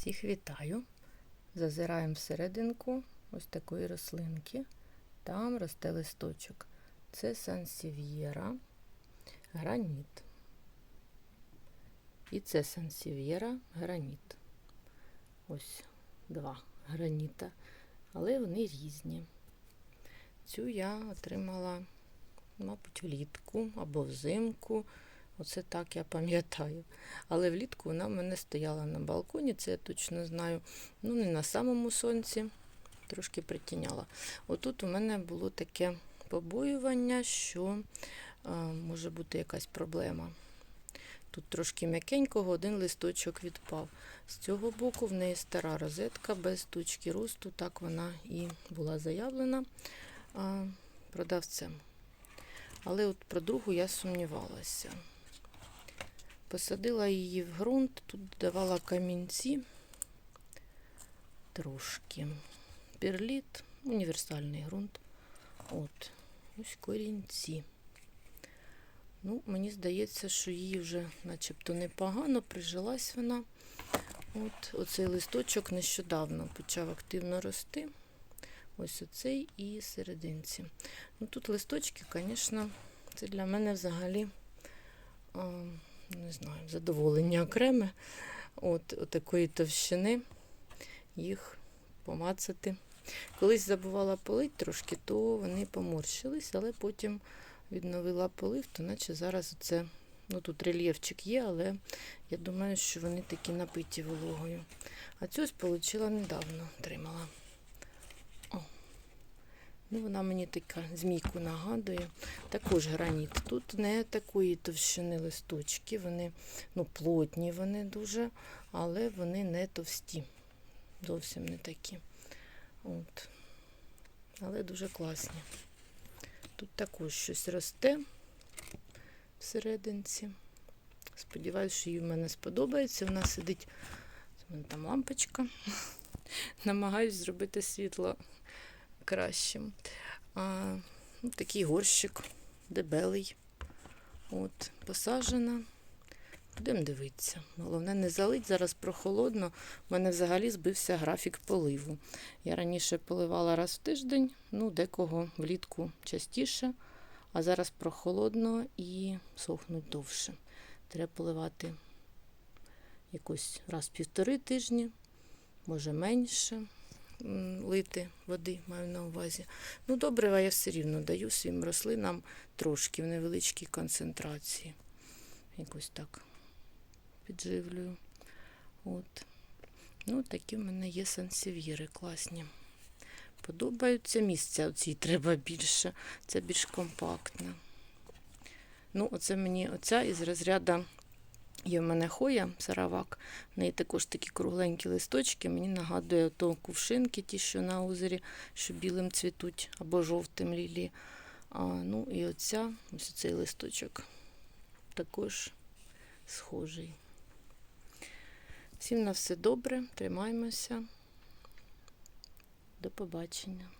Всіх вітаю. Зазираємо всерединку ось такої рослинки. Там росте листочок. Це сансів'єра, граніт. І це сансів'єра, граніт. Ось два граніта, але вони різні. Цю я отримала, мабуть, влітку або взимку. Оце так я пам'ятаю. Але влітку вона в мене стояла на балконі, це я точно знаю. Ну, не на самому сонці, трошки притіняла. Отут у мене було таке побоювання, що а, може бути якась проблема. Тут трошки м'якенького, один листочок відпав. З цього боку в неї стара розетка без точки росту, так вона і була заявлена продавцем. Але от про другу я сумнівалася. Посадила її в ґрунт, тут давала камінці трошки. Перліт, універсальний ґрунт. От, ось корінці. Ну, мені здається, що її вже начебто непогано, прижилась вона. От, Оцей листочок нещодавно почав активно рости. Ось оцей і серединці. Ну, Тут листочки, звісно, це для мене взагалі. Не знаю, задоволення окреме. От, от такої товщини їх помацати. Колись забувала полить трошки, то вони поморщились, але потім відновила полив, то наче зараз це, ну тут рельєфчик є, але я думаю, що вони такі напиті вологою. А цю ось отримала недавно, отримала. Ну, вона мені така змійку нагадує. Також граніт. Тут не такої товщини листочки, вони ну, плотні вони дуже, але вони не товсті. Зовсім не такі. От. Але дуже класні. Тут також щось росте всерединці. Сподіваюсь, що їй в мене сподобається. Вона сидить, у мене там лампочка. Намагаюсь зробити світло кращим. А, ну, Такий горщик дебелий. От, Посаджена. Будемо дивитися. Головне, не залить, зараз прохолодно. У мене взагалі збився графік поливу. Я раніше поливала раз в тиждень, ну, декого влітку частіше, а зараз прохолодно і сохнуть довше. Треба поливати якось раз в півтори тижні, може менше лити води, маю на увазі. Ну, добрива я все рівно даю своїм рослинам трошки в невеличкій концентрації. Якось так підживлюю. От. Ну, такі в мене є сансів'єри класні. Подобаються місця оцій треба більше. Це більш компактне. Ну, оце мені оця із розряду Є в мене хоя, саравак, в неї також такі кругленькі листочки. Мені нагадує то кувшинки, ті, що на озері, що білим цвітуть або жовтим лілі. А, Ну і оця, ось цей листочок також схожий. Всім на все добре, тримаємося. До побачення.